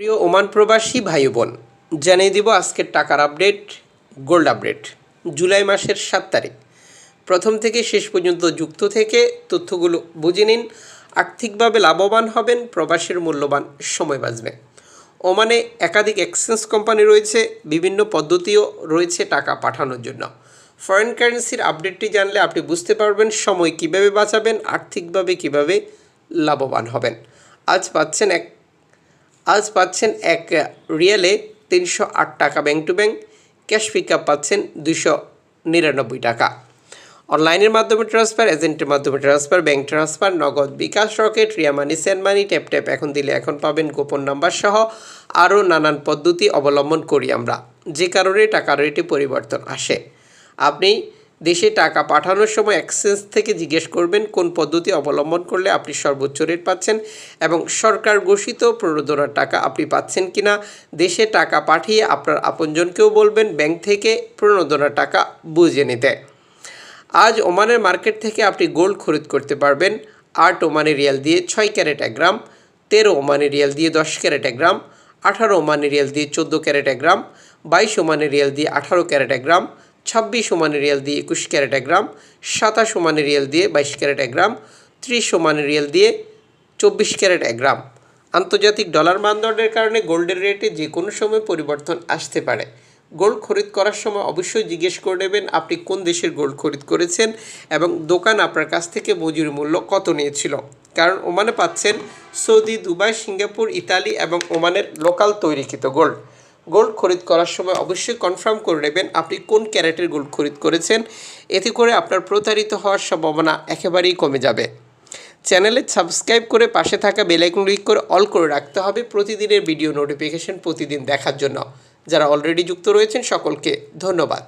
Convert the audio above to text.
প্রিয় ওমান প্রবাসী ভাই বোন জানিয়ে দিব আজকের টাকার আপডেট, গোল্ড আপডেট। জুলাই মাসের সাত তারিখ। প্রথম থেকে শেষ পর্যন্ত যুক্ত থেকে তথ্যগুলো বুঝে নিন। আর্থিকভাবে লাভবান হবেন প্রবাসের মূল্যবান সময় বাঁচবে। ওমানে একাধিক এক্সচেঞ্জ কোম্পানি রয়েছে, বিভিন্ন পদ্ধতিও রয়েছে টাকা পাঠানোর জন্য। ফরেন কারেন্সির আপডেটটি জানলে আপনি বুঝতে পারবেন সময় কীভাবে বাঁচাবেন, আর্থিকভাবে কীভাবে লাভবান হবেন। আজ পাচ্ছেন এক আজ পাচ্ছেন এক রিয়েলে তিনশো আট টাকা bank to bank, cash pick up পাচ্ছেন দুশো নিরানব্বই টাকা। অনলাইনের মাধ্যমে ট্রান্সফার, এজেন্টের মাধ্যমে transfer, bank transfer, Nagad bKash Rocket, Ria Money, send money, tap tap, এখন দিলে এখন পাবেন গোপন নাম্বার সহ আরও নানান পদ্ধতি অবলম্বন করি আমরা। যে কারণে টাকার রেটে পরিবর্তন আসে। আপনি দেশে টাকা পাঠানোর সময় এক্সচেঞ্জ থেকে জিজ্ঞেস করবেন কোন পদ্ধতি অবলম্বন করলে আপনি সর্বোচ্চ রেট পাচ্ছেন এবং সরকার ঘোষিত প্রণোদনার টাকা আপনি পাচ্ছেন কিনা, দেশে টাকা পাঠিয়ে আপনার আপনজনকেও বলবেন ব্যাংক থেকে প্রণোদনার টাকা বুঝে নিতে। আজ ওমানের মার্কেট থেকে আপনি গোল্ড খরিদ করতে পারবেন, আট ওমানি রিয়াল দিয়ে ছয় ক্যারেট এক গ্রাম, তেরো ওমানি রিয়াল দিয়ে দশ ক্যারেট এক গ্রাম, আঠারো ওমানি রিয়াল দিয়ে চোদ্দ ক্যারেট এক গ্রাম, বাইশ ওমানি রিয়াল দিয়ে আঠারো ক্যারেট এক গ্রাম ছাব্বিশ ওমানি রিয়াল দিয়ে একুশ ক্যারেট এক গ্রাম, সাতাশ ওমানি রিয়াল দিয়ে বাইশ ক্যারেট এক গ্রাম, ত্রিশ ওমানি রিয়াল দিয়ে চব্বিশ ক্যারেট এক গ্রাম। আন্তর্জাতিক ডলার মানদণ্ডের কারণে গোল্ডের রেটে যে কোনো সময় পরিবর্তন আসতে পারে। গোল্ড খরিদ করার সময় অবশ্যই জিজ্ঞেস করে নেবেন, আপনি কোন দেশের গোল্ড খরিদ করেছেন এবং দোকান আপনার কাছ থেকে মজুরি মূল্য কত নিয়েছিল? কারণ ওমানে পাচ্ছেন সৌদি, দুবাই, সিঙ্গাপুর, ইতালি এবং ওমানের লোকাল তৈরিকৃত গোল্ড। গোল্ড খরিদ করার সময় অবশ্যই কনফার্ম করে নেবেন আপনি কোন ক্যারেটের গোল্ড খরিদ করেছেন। এতে করে আপনার প্রতারিত হওয়ার সম্ভাবনা একেবারেই কমে যাবে। চ্যানেলে সাবস্ক্রাইব করে পাশে থাকা বেলাইকন ক্লিক করে অল করে রাখতে হবে প্রতিদিনের ভিডিও নোটিফিকেশন প্রতিদিন দেখার জন্য। যারা অলরেডি যুক্ত রয়েছেন সকলকে ধন্যবাদ।